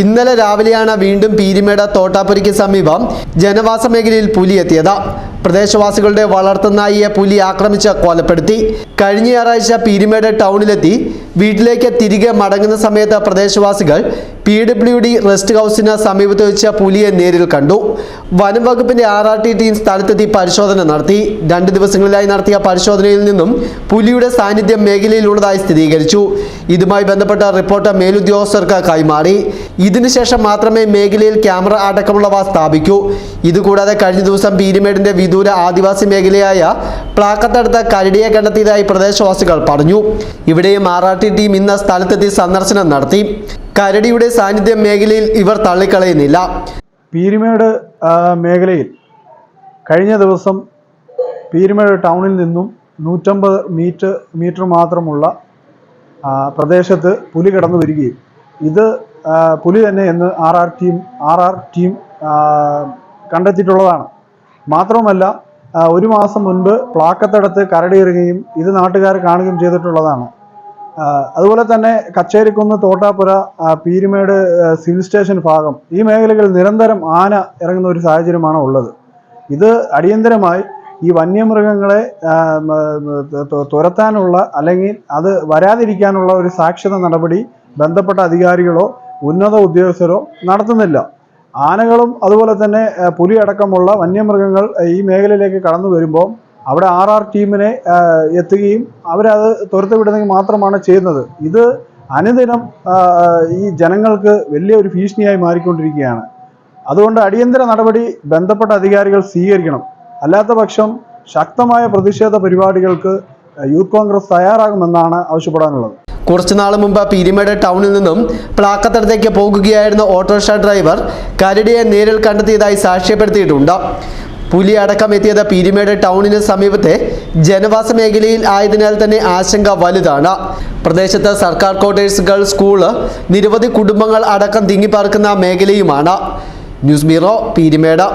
ഇന്നലെ രാവിലെയാണ് വീണ്ടും പീരിമേട് തോട്ടാപ്പുരിക്ക് സമീപം ജനവാസ മേഖലയിൽ പുലി എത്തിയത്. പ്രദേശവാസികളുടെ വളർത്തുനായിയെ പുലി ആക്രമിച്ച് കൊലപ്പെടുത്തി. കഴിഞ്ഞ ഞായറാഴ്ച പീരിമേട് ടൗണിലെത്തി. വീട്ടിലേക്ക് തിരികെ മടങ്ങുന്ന സമയത്ത് പ്രദേശവാസികൾ പി ഡബ്ല്യു ഡി റെസ്റ്റ് ഹൗസിന് സമീപത്ത് വെച്ച പുലിയെ നേരിൽ കണ്ടു. വനം വകുപ്പിന്റെ ആർ ആർ ടി ടീം സ്ഥലത്തെത്തി പരിശോധന നടത്തി. രണ്ട് ദിവസങ്ങളിലായി നടത്തിയ പരിശോധനയിൽ നിന്നും പുലിയുടെ സാന്നിധ്യം മേഖലയിലുള്ളതായി സ്ഥിരീകരിച്ചു. ഇതുമായി ബന്ധപ്പെട്ട റിപ്പോർട്ട് മേലുദ്യോഗസ്ഥർക്ക് കൈമാറി. ഇതിനുശേഷം മാത്രമേ മേഖലയിൽ ക്യാമറ അടക്കമുള്ളവ സ്ഥാപിക്കൂ. ഇതുകൂടാതെ കഴിഞ്ഞ ദിവസം പീരിമേടിന്റെ വിദൂര ആദിവാസി മേഖലയായ പ്ലാക്കത്തടുത്ത കരടിയെ കണ്ടെത്തിയതായി പ്രദേശവാസികൾ പറഞ്ഞു. ഇവിടെയും ആർ ആർ ടി ടീം ഇന്ന് സ്ഥലത്തെത്തി സന്ദർശനം നടത്തി. കരടിയുടെ സാന്നിധ്യം മേഖലയിൽ ഇവർ തള്ളിക്കളയുന്നില്ല. പീരുമേട് മേഖലയിൽ കഴിഞ്ഞ ദിവസം പീരുമേട് ടൗണിൽ നിന്നും നൂറ്റമ്പത് മീറ്റർ മീറ്റർ മാത്രമുള്ള പ്രദേശത്ത് പുലി കടന്നു വരികയും ഇത് പുലി തന്നെ എന്ന് R R team R R team കണ്ടെത്തിയിട്ടുള്ളതാണ്. മാത്രവുമല്ല ഒരു മാസം മുൻപ് പ്ലാക്കത്തടത്ത് കരടിയിറുകയും ഇത് നാട്ടുകാർ കാണുകയും ചെയ്തിട്ടുള്ളതാണ്. അതുപോലെ തന്നെ കച്ചേരിക്കുന്ന് തോട്ടാപ്പുര പീരുമേട് സിവിൽ സ്റ്റേഷൻ ഭാഗം ഈ മേഖലകളിൽ നിരന്തരം ആന ഇറങ്ങുന്ന ഒരു സാഹചര്യമാണ് ഉള്ളത്. ഇത് അടിയന്തരമായി ഈ വന്യമൃഗങ്ങളെ തുരത്താനുള്ള അല്ലെങ്കിൽ അത് വരാതിരിക്കാനുള്ള ഒരു സാക്ഷ്യത നടപടി ബന്ധപ്പെട്ട അധികാരികളോ ഉന്നത ഉദ്യോഗസ്ഥരോ നടത്തുന്നില്ല. ആനകളും അതുപോലെ തന്നെ പുലിയടക്കമുള്ള വന്യമൃഗങ്ങൾ ഈ മേഖലയിലേക്ക് കടന്നു വരുമ്പോൾ അവിടെ ആർ ആർ ടീമിനെ എത്തുകയും അവരത് തുരത്ത് വിടുന്നെങ്കിൽ മാത്രമാണ് ചെയ്യുന്നത്. ഇത് അനുദിനം ഈ ജനങ്ങൾക്ക് വലിയൊരു ഭീഷണിയായി മാറിക്കൊണ്ടിരിക്കുകയാണ്. അതുകൊണ്ട് അടിയന്തര നടപടി ബന്ധപ്പെട്ട അധികാരികൾ സ്വീകരിക്കണം. അല്ലാത്ത പക്ഷം ശക്തമായ പ്രതിഷേധ പരിപാടികൾക്ക് യൂത്ത് കോൺഗ്രസ് തയ്യാറാകുമെന്നാണ് ആവശ്യപ്പെടാനുള്ളത്. കുറച്ചു നാൾ മുമ്പ് പീരിമേട് ടൗണിൽ നിന്നും പ്ലാക്കത്തടത്തേക്ക് പോകുകയായിരുന്ന ഓട്ടോറിക്ഷ ഡ്രൈവർ കരടിയെ നേരിൽ കണ്ടെത്തിയതായി സാക്ഷ്യപ്പെടുത്തിയിട്ടുണ്ട്. പുലി അടക്കം എത്തിയത് പീരിമേട് ടൗണിന് സമീപത്തെ ജനവാസ മേഖലയിൽ ആയതിനാൽ തന്നെ ആശങ്ക വലുതാണ്. പ്രദേശത്ത് സർക്കാർ ക്വാർട്ടേഴ്സുകൾ സ്കൂൾ നിരവധി കുടുംബങ്ങൾ അടക്കം തിങ്ങിപ്പാർക്കുന്ന മേഖലയുമാണ്. News bureau Peermade.